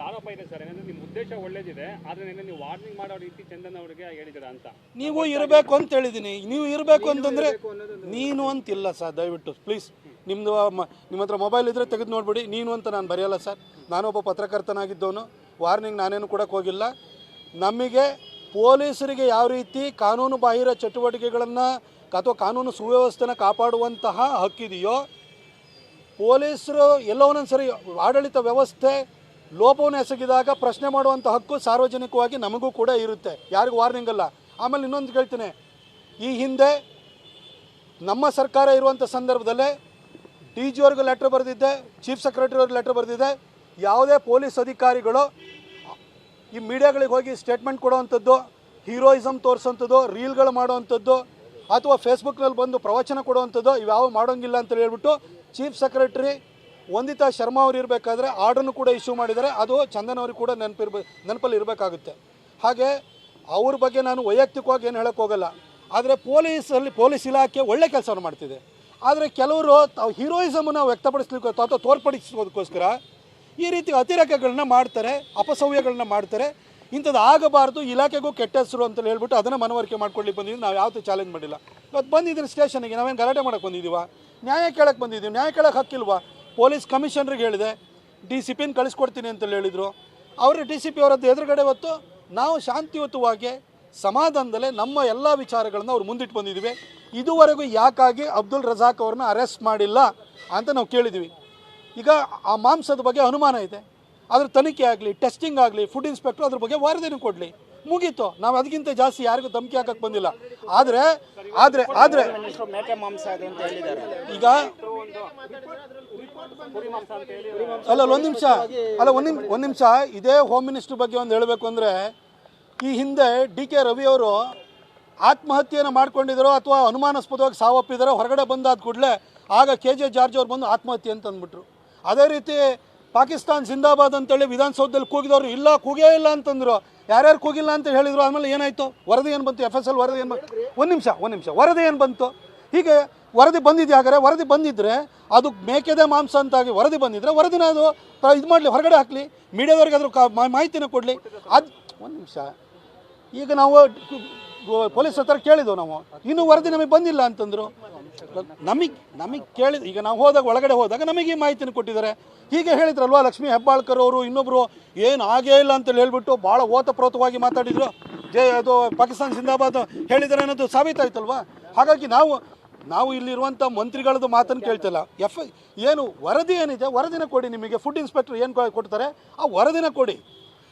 ಒಂದು ಆರೋಪ ಇದೆ ಸರ್ ಏನಂದ್ರೆ ನಿಮ್ಮ ಉದ್ದೇಶ ಒಳ್ಳೇದಿದೆ ಆದ್ರೆ ನಿನ್ನೆ ನೀವು ವಾರ್ನಿಂಗ್ ಮಾಡೋ ರೀತಿ ಚಂದನ್ ಅವರಿಗೆ ಹೇಳಿದಿರ ಅಂತ. ನೀವು ಇರಬೇಕು ಅಂತ ಹೇಳಿದೀನಿ ನೀವು ಇರಬೇಕು ಅಂತಂದ್ರೆ ನೀನು ಅಂತಿಲ್ಲ ಸರ್ ದಯವಿಟ್ಟು ಪ್ಲೀಸ್ ನಿಮ್ಮದು ನಿಮ್ಮ ಹತ್ರ ಮೊಬೈಲ್ ಇದ್ರೆ ತೆಗೆದು ನೋಡ್ಬಿಡಿ. ನೀನು ಅಂತ ನಾನು ಬರೆಯಲ್ಲ ಸರ್. ನಾನೊಬ್ಬ ಪತ್ರಕರ್ತನಾಗಿದ್ದವನು. ವಾರ್ನಿಂಗ್ ನಾನೇನು ಕೊಡೋಕ್ಕೆ ಹೋಗಿಲ್ಲ. ನಮಗೆ ಪೊಲೀಸರಿಗೆ ಯಾವ ರೀತಿ ಕಾನೂನು ಬಾಹಿರ ಚಟುವಟಿಕೆಗಳನ್ನು ಅಥವಾ ಕಾನೂನು ಸುವ್ಯವಸ್ಥೆನ ಕಾಪಾಡುವಂತಹ ಹಕ್ಕಿದೆಯೋ ಪೊಲೀಸರು ಎಲ್ಲೋ ಒಂದೊಂದು ಸರಿ ಆಡಳಿತ ವ್ಯವಸ್ಥೆ ಲೋಪವನ್ನು ಎಸಗಿದಾಗ ಪ್ರಶ್ನೆ ಮಾಡುವಂಥ ಹಕ್ಕು ಸಾರ್ವಜನಿಕವಾಗಿ ನಮಗೂ ಕೂಡ ಇರುತ್ತೆ. ಯಾರಿಗೂ ವಾರ್ನಿಂಗ್ ಅಲ್ಲ. ಆಮೇಲೆ ಇನ್ನೊಂದು ಕೇಳ್ತೀನಿ ಈ ಹಿಂದೆ ನಮ್ಮ ಸರ್ಕಾರ ಇರುವಂಥ ಸಂದರ್ಭದಲ್ಲೇ ಡಿ ಜಿ ಅವ್ರಿಗೂ ಲೆಟ್ರ್ ಬರೆದಿದ್ದೆ ಚೀಫ್ ಸೆಕ್ರೆಟರಿ ಅವ್ರಿಗೆ ಲೆಟ್ರ್ ಬರೆದಿದ್ದೆ. ಯಾವುದೇ ಪೊಲೀಸ್ ಅಧಿಕಾರಿಗಳು ಈ ಮೀಡಿಯಾಗಳಿಗೆ ಹೋಗಿ ಸ್ಟೇಟ್ಮೆಂಟ್ ಕೊಡುವಂಥದ್ದು ಹೀರೋಯಿಸಮ್ ತೋರಿಸೋಂಥದ್ದು ರೀಲ್ಗಳು ಮಾಡುವಂಥದ್ದು, ಅಥವಾ ಫೇಸ್ಬುಕ್ನಲ್ಲಿ ಬಂದು ಪ್ರವಚನ ಕೊಡುವಂಥದ್ದು, ಇವ್ಯಾವ ಮಾಡೋಂಗಿಲ್ಲ ಅಂತ ಹೇಳ್ಬಿಟ್ಟು ಚೀಫ್ ಸೆಕ್ರೆಟರಿ ವಂದಿತಾ ಶರ್ಮಾ ಅವರು ಇರಬೇಕಾದ್ರೆ ಆರ್ಡರ್ನು ಕೂಡ ಇಶ್ಯೂ ಮಾಡಿದರೆ ಅದು ಚಂದನ್ ಅವ್ರಿಗೆ ಕೂಡ ನೆನಪಿರ್ಬೇ, ನೆನಪಲ್ಲಿ ಇರಬೇಕಾಗುತ್ತೆ. ಹಾಗೆ ಅವ್ರ ಬಗ್ಗೆ ನಾನು ವೈಯಕ್ತಿಕವಾಗಿ ಏನು ಹೇಳೋಕ್ಕೆ ಹೋಗಲ್ಲ. ಆದರೆ ಪೊಲೀಸಲ್ಲಿ, ಪೊಲೀಸ್ ಇಲಾಖೆ ಒಳ್ಳೆ ಕೆಲಸವನ್ನು ಮಾಡ್ತಿದೆ. ಆದರೆ ಕೆಲವರು ತಾವು ಹೀರೋಯಿಸಮನ್ನು ವ್ಯಕ್ತಪಡಿಸ್ಲಿಕ್ಕೆ ಅಥವಾ ತೋರ್ಪಡಿಸೋದಕ್ಕೋಸ್ಕರ ಈ ರೀತಿ ಅತಿರೇಕಗಳನ್ನ ಮಾಡ್ತಾರೆ, ಅಪಸವ್ಯಗಳನ್ನ ಮಾಡ್ತಾರೆ. ಇಂಥದ್ದು ಆಗಬಾರ್ದು, ಇಲಾಖೆಗೂ ಕೆಟ್ಟ ಹೆಸರು ಅಂತ ಹೇಳ್ಬಿಟ್ಟು ಅದನ್ನು ಮನವರಿಕೆ ಮಾಡ್ಕೊಳ್ಳಿ ಬಂದಿದ್ದೀವಿ ನಾವು ಯಾವತ್ತೂ ಚಾಲೆಂಜ್ ಮಾಡಿಲ್ಲ. ಇವತ್ತು ಬಂದಿದ್ದೀನಿ ಸ್ಟೇಷನ್ಗೆ, ನಾವೇನು ಗಲಾಟೆ ಮಾಡಕ್ಕೆ ಬಂದಿದ್ದೀವ? ನ್ಯಾಯ ಕೇಳಕ್ಕೆ ಬಂದಿದ್ದೀವಿ. ನ್ಯಾಯ ಕೇಳಕ್ಕೆ ಹಕ್ಕಿಲ್ವಾ? ಪೊಲೀಸ್ ಕಮಿಷನರ್ಗೆ ಹೇಳಿದೆ ಡಿ ಸಿ ಪಿನ ಕಳಿಸ್ಕೊಡ್ತೀನಿ ಅಂತ ಹೇಳಿದರು. ಅವರು ಡಿ ಸಿ ಪಿ ಅವರದ್ದು ಎದುರುಗಡೆ ಹೊತ್ತು ನಾವು ಶಾಂತಿಯುತವಾಗಿ ಸಮಾಧಾನದಲ್ಲೇ ನಮ್ಮ ಎಲ್ಲ ವಿಚಾರಗಳನ್ನು ಅವ್ರು ಮುಂದಿಟ್ಟು ಬಂದಿದ್ದೀವಿ ಇದುವರೆಗೂ ಯಾಕಾಗಿ ಅಬ್ದುಲ್ ರಜಾಕ್ ಅವ್ರನ್ನ ಅರೆಸ್ಟ್ ಮಾಡಿಲ್ಲ ಅಂತ ನಾವು ಕೇಳಿದ್ವಿ. ಈಗ ಆ ಮಾಂಸದ ಬಗ್ಗೆ ಅನುಮಾನ ಇದೆ. ಅದ್ರ ತನಿಖೆ ಆಗಲಿ ಟೆಸ್ಟಿಂಗ್ ಆಗಲಿ ಫುಡ್ ಇನ್ಸ್ಪೆಕ್ಟರ್ ಅದ್ರ ಬಗ್ಗೆ ವರದಿನೂ ಕೊಡಲಿ. ಮುಗೀತು. ನಾವು ಅದಕ್ಕಿಂತ ಜಾಸ್ತಿ ಯಾರಿಗೂ ಧಮಕಿ ಹಾಕಕ್ಕೆ ಬಂದಿಲ್ಲ. ಆದರೆ ಆದರೆ ಆದರೆ ಈಗ ಅಲ್ಲ ಒಂದು ನಿಮಿಷ. ಅಲ್ಲ ಒಂದು ನಿಮಿಷ ಒಂದು ನಿಮಿಷ. ಇದೇ ಹೋಮ್ ಮಿನಿಸ್ಟರ್ ಬಗ್ಗೆ ಒಂದು ಹೇಳಬೇಕು ಅಂದರೆ ಈ ಹಿಂದೆ ಡಿ ಕೆ ರವಿ ಅವರು ಆತ್ಮಹತ್ಯೆಯನ್ನು ಮಾಡ್ಕೊಂಡಿದ್ದಾರೋ ಅಥವಾ ಅನುಮಾನಾಸ್ಪದವಾಗಿ ಸಾವಪ್ಪಿದಾರೋ ಹೊರಗಡೆ ಬಂದಾದ ಕೂಡಲೇ ಆಗ ಕೆ ಜೆ ಜಾರ್ಜ್ ಅವ್ರು ಬಂದು ಆತ್ಮಹತ್ಯೆ ಅಂತ ಅಂದ್ಬಿಟ್ರು. ಅದೇ ರೀತಿ ಪಾಕಿಸ್ತಾನ್ ಜಿಂದಾಬಾದ್ ಅಂತೇಳಿ ವಿಧಾನಸೌಧದಲ್ಲಿ ಕೂಗಿದವರು ಇಲ್ಲ ಕೂಗೇ ಇಲ್ಲ ಅಂತಂದ್ರು. ಯಾರ್ಯಾರು ಕೂಗಿಲ್ಲ ಅಂತ ಹೇಳಿದ್ರು ಆಮೇಲೆ ಏನಾಯಿತು? ವರದಿ ಏನು ಬಂತು? ಎಫ್ ಎಸ್ ಎಲ್ ವರದಿ ಏನು ಬಂತು? ಒಂದು ನಿಮಿಷ ಒಂದು ನಿಮಿಷ. ವರದಿ ಏನು ಬಂತು? ಹೀಗೆ ವರದಿ ಬಂದಿದೆ ಹಾಗಾದ್ರೆ, ವರದಿ ಬಂದಿದ್ದರೆ ಅದು ಮೇಕೆದೇ ಮಾಂಸ ಅಂತಾಗಿ ವರದಿ ಬಂದಿದ್ದರೆ ವರದಿನ ಅದು ಇದು ಮಾಡಲಿ, ಹೊರಗಡೆ ಹಾಕಲಿ, ಮೀಡಿಯಾದವ್ರಿಗೆ ಅದ್ರ ಕಾ- ಮಾಹಿತಿನ ಕೊಡಲಿ. ಅದು ಒಂದು ನಿಮಿಷ. ಈಗ ನಾವು ಪೊಲೀಸ್ ಹತ್ರ ಕೇಳಿದ್ವು ನಾವು. ಇನ್ನೂ ವರದಿ ನಮಗೆ ಬಂದಿಲ್ಲ ಅಂತಂದರು. ನಮಗೆ ನಮಗೆ ಕೇಳಿದ ಈಗ ನಾವು ಹೋದಾಗ, ಒಳಗಡೆ ಹೋದಾಗ ನಮಗೆ ಈ ಮಾಹಿತಿನ ಕೊಟ್ಟಿದ್ದಾರೆ. ಹೀಗೆ ಹೇಳಿದ್ರಲ್ವಾ ಲಕ್ಷ್ಮೀ ಹೆಬ್ಬಾಳ್ಕರ್ ಅವರು ಇನ್ನೊಬ್ಬರು ಏನು ಆಗೇ ಇಲ್ಲ ಅಂತೇಳಿ ಹೇಳಿಬಿಟ್ಟು ಭಾಳ ಓತಪ್ರೋತವಾಗಿ ಮಾತಾಡಿದರು. ಜೇ ಅದು ಪಾಕಿಸ್ತಾನ ಜಿಂದಾಬಾದ್ ಹೇಳಿದ್ದಾರೆ ಅನ್ನೋದು ಸಾಬೀತಾಯ್ತಲ್ವಾ? ಹಾಗಾಗಿ ನಾವು ನಾವು ಇಲ್ಲಿರುವಂಥ ಮಂತ್ರಿಗಳದ್ದು ಮಾತನ್ನು ಕೇಳ್ತಿಲ್ಲ. ಎಫ್ ಏನು ವರದಿ ಏನಿದೆ, ವರದಿನ ಕೊಡಿ ನಿಮಗೆ. ಫುಡ್ ಇನ್ಸ್ಪೆಕ್ಟರ್ ಏನು ಕೊಡ್ತಾರೆ? ಆ ವರದಿನ ಕೊಡಿ.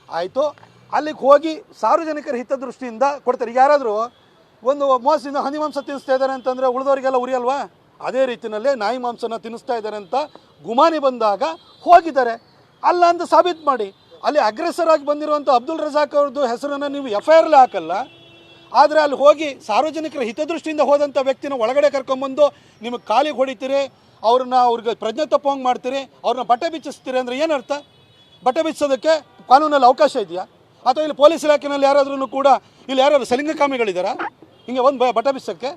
ಆಯಿತು. ಅಲ್ಲಿಗೆ ಹೋಗಿ ಸಾರ್ವಜನಿಕರ ಹಿತದೃಷ್ಟಿಯಿಂದ ಕೊಡ್ತಾರೆ. ಈಗ ಯಾರಾದರೂ ಒಂದು ಮೋಸದಿಂದ ಹನಿ ಮಾಂಸ ತಿನ್ನಿಸ್ತಾ ಇದ್ದಾರೆ ಅಂತಂದರೆ ಉಳಿದವರಿಗೆಲ್ಲ ಉರಿಯಲ್ವಾ? ಅದೇ ರೀತಿಯಲ್ಲೇ ನಾಯಿ ಮಾಂಸನ ತಿನ್ನಿಸ್ತಾ ಇದ್ದಾರೆ ಅಂತ ಗುಮಾನಿ ಬಂದಾಗ ಹೋಗಿದ್ದಾರೆ. ಅಲ್ಲ ಅಂತ ಸಾಬೀತು ಮಾಡಿ. ಅಲ್ಲಿ ಅಗ್ರೆಸರ್ ಆಗಿ ಬಂದಿರುವಂಥ ಅಬ್ದುಲ್ ರಜಾಕ್ ಅವ್ರದ್ದು ಹೆಸರನ್ನು ನೀವು ಎಫ್ ಐ ಆರ್ಲೇ ಹಾಕಲ್ಲ. ಆದರೆ ಅಲ್ಲಿ ಹೋಗಿ ಸಾರ್ವಜನಿಕರ ಹಿತದೃಷ್ಟಿಯಿಂದ ಹೋದಂಥ ವ್ಯಕ್ತಿನ ಒಳಗಡೆ ಕರ್ಕೊಂಬಂದು ನಿಮಗೆ ಕಾಲಿಗೆ ಹೊಡಿತೀರಿ, ಅವ್ರನ್ನ ಅವ್ರಿಗೆ ಪ್ರಜ್ಞೆ ತಪ್ಪೋಂಗೆ ಮಾಡ್ತೀರಿ, ಅವ್ರನ್ನ ಬಟ್ಟೆ ಬಿಚ್ಚಿಸ್ತೀರಿ ಅಂದರೆ ಏನರ್ಥ ಬಟ್ಟೆ ಬಿಚ್ಚೋದಕ್ಕೆ ಕಾನೂನಲ್ಲಿ ಅವಕಾಶ ಇದೆಯಾ? ಅಥವಾ ಇಲ್ಲಿ ಪೊಲೀಸ್ ಇಲಾಖೆನಲ್ಲಿ ಯಾರಾದ್ರೂ ಕೂಡ ಇಲ್ಲಿ ಯಾರಾದ್ರು ಸಲಿಂಗಕಾಮಿಗಳಿದ್ದಾರಾ ಹಿಂಗೆ ಒಂದು ಬಟ್ಟೆ ಬಿಚ್ಚೋಕ್ಕೆ